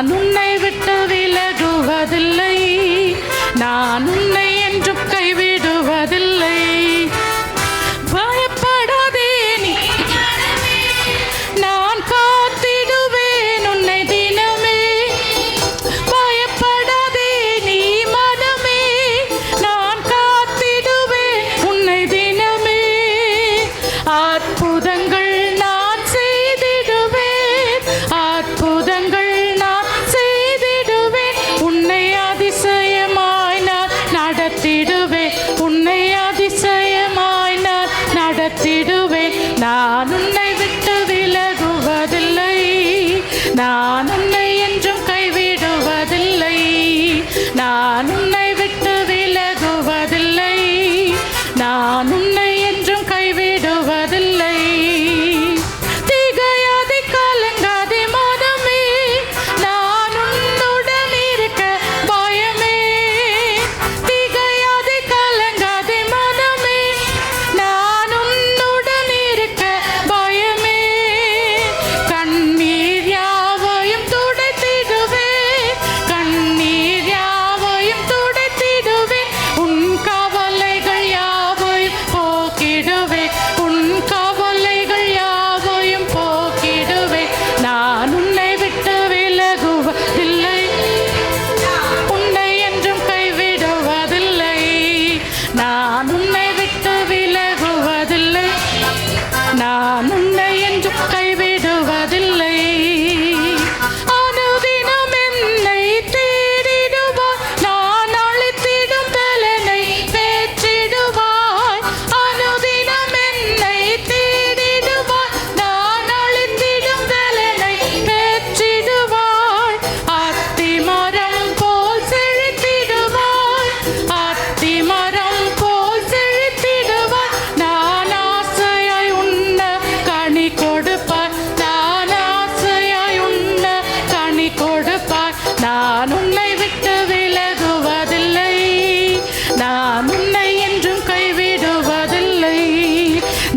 நான் உன்னை விட்டு விலகுவதில்லை. நான் உன்னை என்று கைவி No,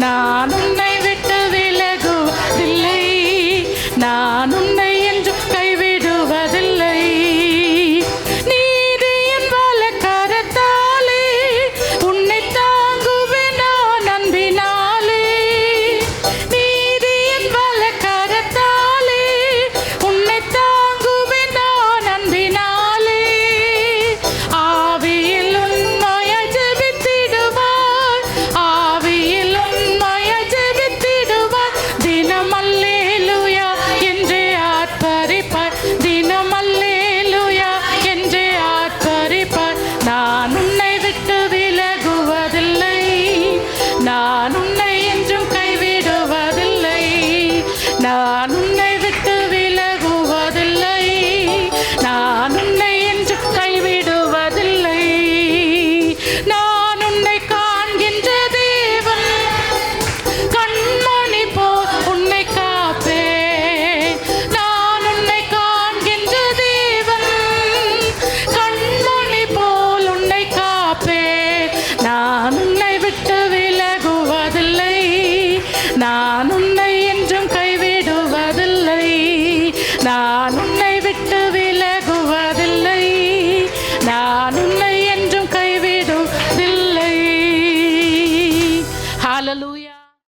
நான் உன்னை விட்டு விலகுவதில்லை. நான் None.